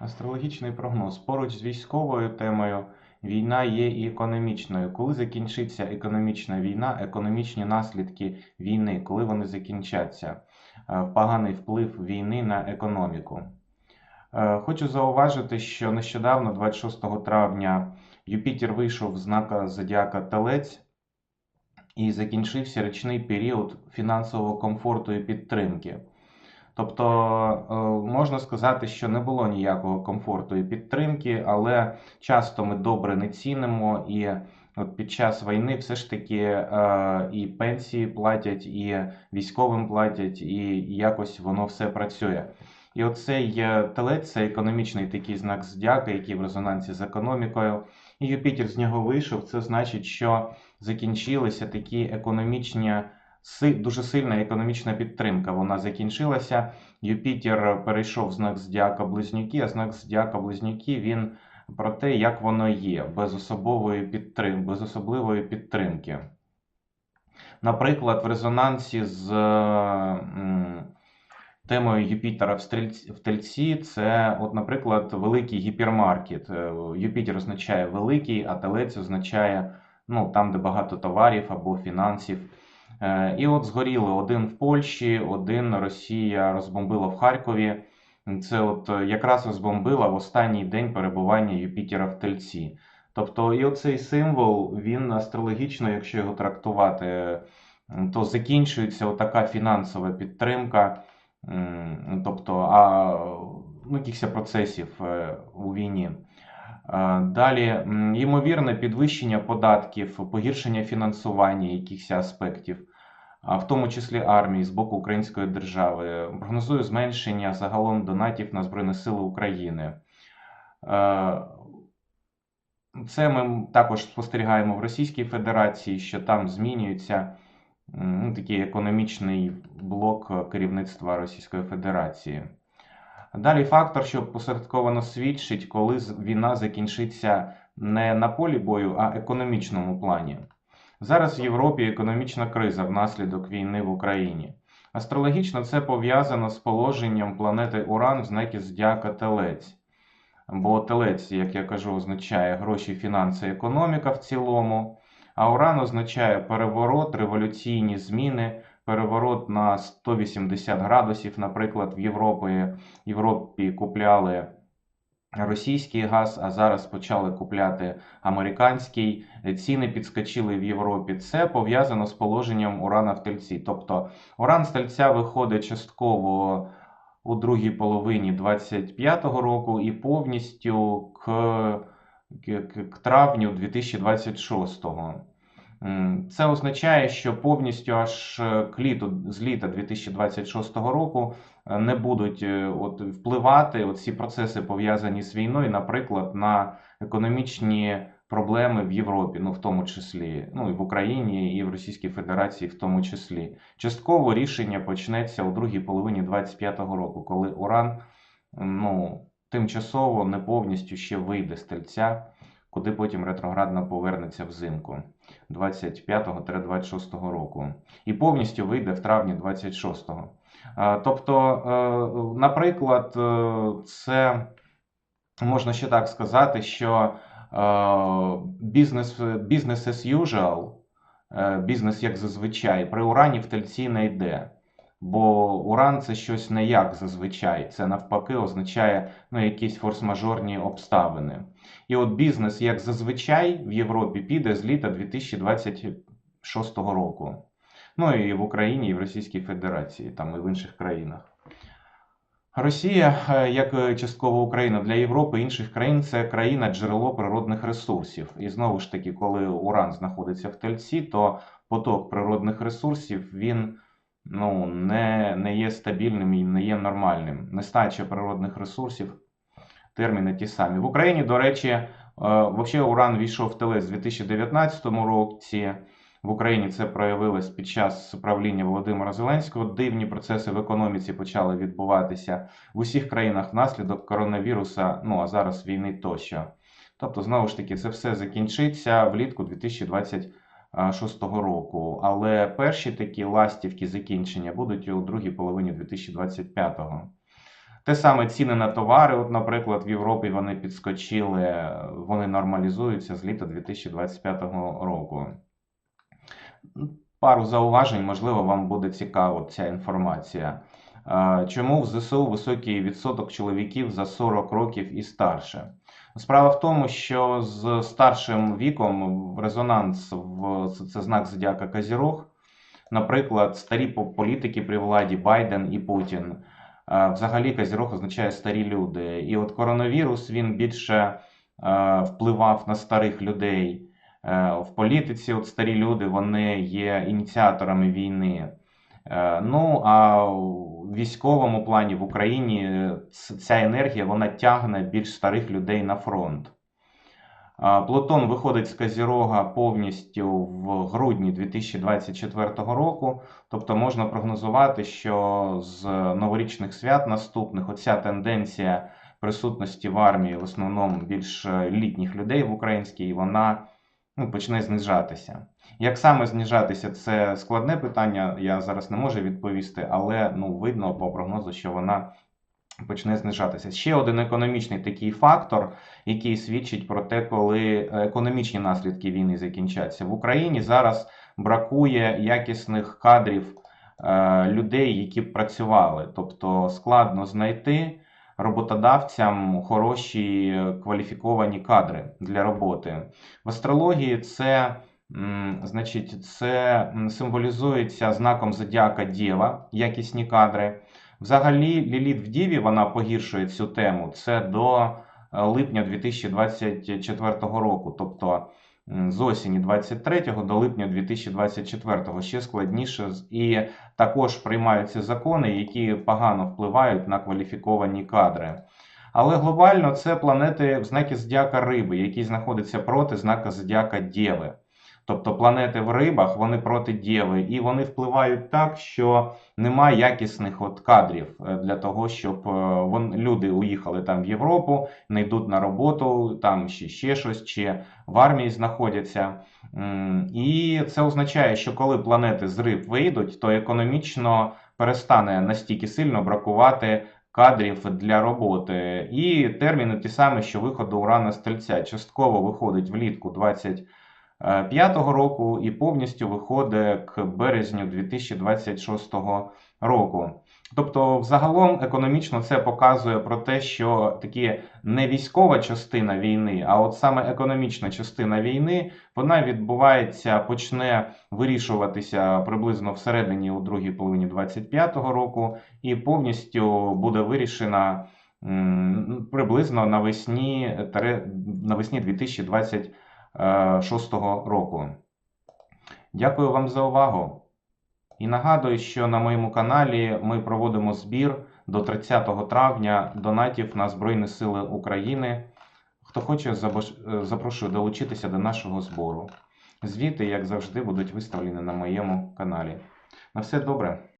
Астрологічний прогноз. Поруч з військовою темою війна є і економічною. Коли закінчиться економічна війна, економічні наслідки війни, коли вони закінчаться? Е, Поганий вплив війни на економіку. Е, Хочу зауважити, що нещодавно, 26 травня, Юпітер вийшов в знака Зодіака Телець і закінчився річний період фінансового комфорту і підтримки. Тобто е, можна сказати, що не було ніякого комфорту і підтримки, але часто ми добре не цінимо, і от під час війни все ж таки е, і пенсії платять, і військовим платять, і якось воно все працює. І оцей телець це економічний такий знак здяки, який в резонансі з економікою. І Юпітер з нього вийшов. Це значить, що закінчилися такі економічні дуже сильна економічна підтримка. Вона закінчилася. Юпітер перейшов в знак Зодіака Близнюки, а знак Зодіака Близнюки він про те, як воно є, без особової підтримки, без особливої підтримки. Наприклад, в резонансі з темою Юпітера в тельці, це, от, наприклад, великий гіпермаркет. Е, Юпітер означає великий, а телець означає ну, там, де багато товарів або фінансів. Е, І от згоріли один в Польщі, один Росія розбомбила в Харкові. Це от е, якраз розбомбила в останній день перебування Юпітера в Тельці. Тобто, і оцей символ, він астрологічно, якщо його трактувати, то закінчується отака фінансова підтримка, тобто, а, ну, якихось процесів е, у війні. Далі, ймовірне підвищення податків, погіршення фінансування якихось аспектів, в тому числі армії з боку Української держави. Прогнозую зменшення загалом донатів на Збройні Сили України. Е, Це ми також спостерігаємо в Російській Федерації, що там змінюється ну, такий економічний блок керівництва Російської Федерації. Далі фактор, що посередковано свідчить, коли війна закінчиться не на полі бою, а економічному плані. Зараз в Європі економічна криза внаслідок війни в Україні. Астрологічно це пов'язано з положенням планети Уран в знакі Зодіака Телець. Бо телець, як я кажу, означає гроші, фінанси, економіка в цілому. А Уран означає переворот, революційні зміни, переворот на 180 градусів. Наприклад, в Європі, Європі купляли російський газ, а зараз почали купляти американський. Ціни підскочили в Європі. Це пов'язано з положенням Урана в тельці. Тобто Уран з тельця виходить частково у другій половині 25-го року і повністю к, к, к, травню 2026-го. Це означає, що повністю аж е, к літу, з літа 2026 року е, не будуть е, от, впливати ці процеси, пов'язані з війною, наприклад, на економічні проблеми в Європі, ну в тому числі, ну і в Україні, і в Російській Федерації, в тому числі. Частково рішення почнеться у другій половині 25-го року, коли Уран ну, тимчасово не повністю ще вийде з тельця, куди потім ретроградно повернеться взимку 25-26 року. І повністю вийде в травні 26-го. Е, Тобто, е, наприклад, е, це можна ще так сказати, що бізнес, бізнес as usual, е, бізнес як зазвичай, при урані в тельці не йде. Бо уран це щось не як зазвичай, це навпаки означає ну, якісь форс-мажорні обставини. І от бізнес як зазвичай в Європі піде з літа 2026 року. Ну і в Україні, і в Російській Федерації, там і в інших країнах. Росія, е, як е, частково Україна для Європи інших країн, це країна джерело природних ресурсів. І знову ж таки, коли уран знаходиться в тельці, то поток природних ресурсів він ну, не, не є стабільним і не є нормальним. Нестача природних ресурсів, терміни ті самі. В Україні, до речі, е, взагалі уран війшов в телець у 2019 році. В Україні це проявилось під час правління Володимира Зеленського. Дивні процеси в економіці почали відбуватися в усіх країнах внаслідок коронавіруса, ну а зараз війни тощо. Тобто, знову ж таки, це все закінчиться влітку 2026 року. Але перші такі ластівки закінчення будуть у другій половині 2025-го. Те саме ціни на товари, от, наприклад, в Європі вони підскочили, вони нормалізуються з літа 2025 року. Пару зауважень, можливо, вам буде цікава ця інформація. Чому в ЗСУ високий відсоток чоловіків за 40 років і старше? Справа в тому, що з старшим віком резонанс в це- знак зодіака Козірог. Наприклад, старі політики при владі Байден і Путін. Взагалі Козірог означає старі люди. І от коронавірус він більше впливав на старих людей. Е, В політиці от старі люди вони є ініціаторами війни. Е, Ну а у військовому плані в Україні е, ця енергія вона тягне більш старих людей на фронт. Плутон виходить з Козірога повністю в грудні 2024 року. Тобто можна прогнозувати, що з новорічних свят наступних оця тенденція присутності в армії в основному більш е, літніх людей в українській, вона ну, почне знижатися. Як саме знижатися, це складне питання, я зараз не можу відповісти, але ну, видно по прогнозу, що вона почне знижатися. Ще один економічний такий фактор, який свідчить про те, коли економічні наслідки війни закінчаться. В Україні зараз бракує якісних кадрів е, людей, які працювали. Тобто складно знайти роботодавцям хороші кваліфіковані кадри для роботи. В астрології це. Значить, це символізується знаком зодіака Дєва, якісні кадри. Взагалі, Ліліт в Діві вона погіршує цю тему. Це до е, липня 2024 року, тобто з осені 23 до липня 2024 ще складніше. І також приймаються закони, які погано впливають на кваліфіковані кадри. Але глобально це планети в знакі зодіака Риби, які знаходяться проти знака зодіака Дєви. Тобто планети в рибах вони проти Дєви, і вони впливають так, що немає якісних от кадрів е, для того, щоб е, вон, люди уїхали там в Європу, не йдуть на роботу, там ще, ще щось, чи в армії знаходяться. І це означає, що коли планети з риб вийдуть, то економічно перестане настільки сильно бракувати кадрів для роботи. І терміни ті самі, що виходу урана стельця частково виходить влітку 20. Е, 2005 року і повністю виходить к березню 2026 року. Тобто, взагалом, економічно це показує про те, що такі не військова частина війни, а от саме економічна частина війни, вона відбувається, почне вирішуватися приблизно всередині у другій половині 25-го року, і повністю буде вирішена приблизно навесні навесні 2025 Е, 2006 року. Дякую вам за увагу. І нагадую, що на моєму каналі ми проводимо збір до 30 травня донатів на Збройні Сили України. Хто хоче, е, запрошую долучитися до нашого збору. Звіти, як завжди, будуть виставлені на моєму каналі. На все добре!